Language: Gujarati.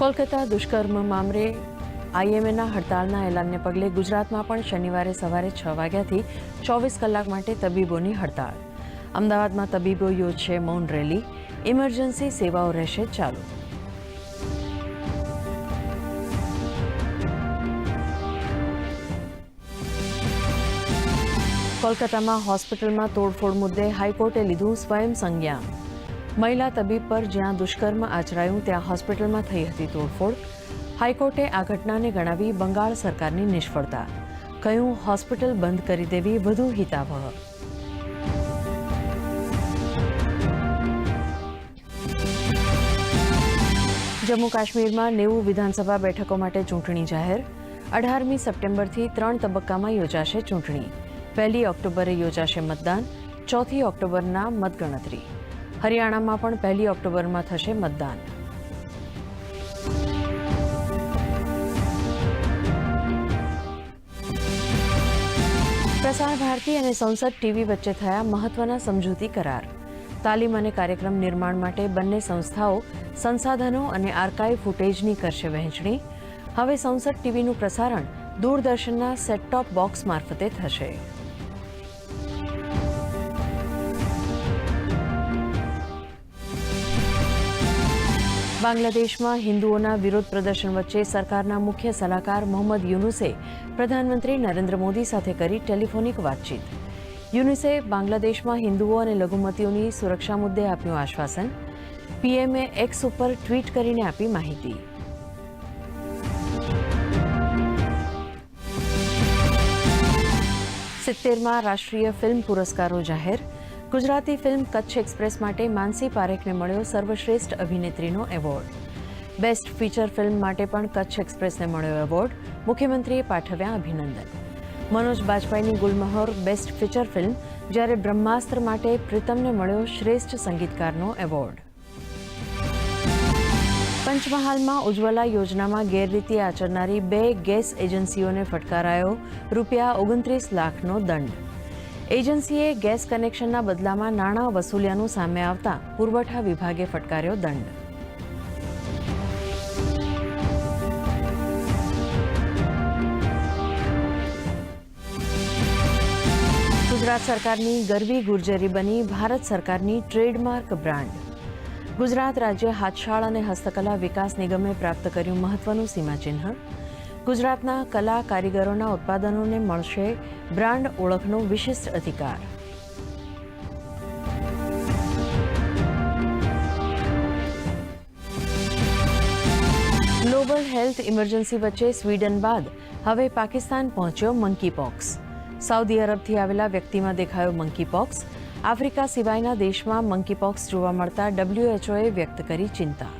કોલકાતા દુષ્કર્મ મામલે આઈએમએના હડતાલના એલાનને પગલે ગુજરાતમાં પણ શનિવારે સવારે છ વાગ્યાથી ચોવીસ કલાક માટે તબીબોની હડતાળ. અમદાવાદમાં તબીબો યોજશે મૌન રેલી. ઇમરજન્સી સેવાઓ રહેશે ચાલુ. કોલકાતામાં હોસ્પિટલમાં તોડફોડ મુદ્દે હાઈકોર્ટે લીધું સ્વયં સંજ્ઞાન મહિલા તબીબ પર જ્યાં દુષ્કર્મ આચરાયું, ત્યાં હોસ્પિટલમાં થઈ હતી તોડફોડ. હાઈકોર્ટે આ ઘટનાને ગણાવી બંગાળ સરકારની નિષ્ફળતા. કહ્યું, હોસ્પિટલ બંધ કરી દેવી વધુ હિતાવહ. જમ્મુ કાશ્મીરમાં નેવું વિધાનસભા બેઠકો માટે ચૂંટણી જાહેર. અઢારમી સપ્ટેમ્બરથી ત્રણ તબક્કામાં યોજાશે ચૂંટણી. પહેલી ઓક્ટોબરે યોજાશે મતદાન. ચોથી ઓક્ટોબરના મતગણતરી. હરિયાણામાં પણ પહેલી ઓક્ટોબરમાં થશે મતદાન. પ્રસાર ભારતી અને સંસદ ટીવી વચ્ચે થયા મહત્વના સમજૂતી કરાર. તાલીમ અને કાર્યક્રમ નિર્માણ માટે બંને સંસ્થાઓ સંસાધનો અને આર્કાઇવ ફૂટેજની કરશે વહેંચણી. હવે સંસદ ટીવીનું પ્રસારણ દૂરદર્શનના સેટ ટોપ બોક્સ મારફતે થશે. બાંગ્લાદેશમાં હિન્દુઓના વિરોધ પ્રદર્શન વચ્ચે સરકારના મુખ્ય સલાહકાર મોહમ્મદ યુનુસે પ્રધાનમંત્રી નરેન્દ્ર મોદી સાથે કરી ટેલિફોનિક વાતચીત. યુનુસે બાંગ્લાદેશમાં હિન્દુઓ અને લઘુમતીઓની સુરક્ષા મુદ્દે આપ્યું આશ્વાસન. પીએમએ એક્સ ઉપર ટ્વીટ કરીને આપી માહિતી. સિત્તેરમાં રાષ્ટ્રીય ફિલ્મ પુરસ્કારો જાહેર. ગુજરાતી ફિલ્મ કચ્છ એક્સપ્રેસ માટે માનસી પારેખને મળ્યો સર્વશ્રેષ્ઠ અભિનેત્રીનો એવોર્ડ. બેસ્ટ ફીચર ફિલ્મ માટે પણ કચ્છ એક્સપ્રેસને મળ્યો એવોર્ડ. મુખ્યમંત્રીએ પાઠવ્યા અભિનંદન. મનોજ બાજપાઈની ગુલમહોર બેસ્ટ ફીચર ફિલ્મ, જ્યારે બ્રહ્માસ્ત્ર માટે પ્રીતમને મળ્યો શ્રેષ્ઠ સંગીતકારનો એવોર્ડ. પંચમહાલમાં ઉજ્જવલા યોજનામાં ગેરરીતિ આચરનારી બે ગેસ એજન્સીઓને ફટકારાયો રૂપિયા ઓગણત્રીસ લાખનો દંડ. એજન્સીએ ગેસ કનેક્શનના બદલામાં નાણાં વસૂલ્યાનું સામે આવતા પુરવઠા વિભાગે ફટકાર્યો દંડ. ગુજરાત સરકારની ગરવી ગુર્જરી બની ભારત સરકારની ટ્રેડમાર્ક બ્રાન્ડ. ગુજરાત રાજ્ય હાથશાળ અને હસ્તકલા વિકાસ નિગમે પ્રાપ્ત કર્યું મહત્વનું સીમાચિહ્ન. ગુજરાતના કલા કારીગરોના ઉત્પાદનોને મળશે બ્રાન્ડ ઓળખનો વિશિષ્ટ અધિકાર. ગ્લોબલ હેલ્થ ઇમરજન્સી વચ્ચે સ્વીડન બાદ હવે પાકિસ્તાન પહોંચ્યો મંકી પોક્સ સાઉદી અરબથી આવેલા વ્યક્તિમાં દેખાયો મંકી પોક્સ આફ્રિકા સિવાયના દેશમાં મંકી પોક્સ જોવા મળતા ડબ્લ્યુએચઓએ વ્યક્ત કરી ચિંતા.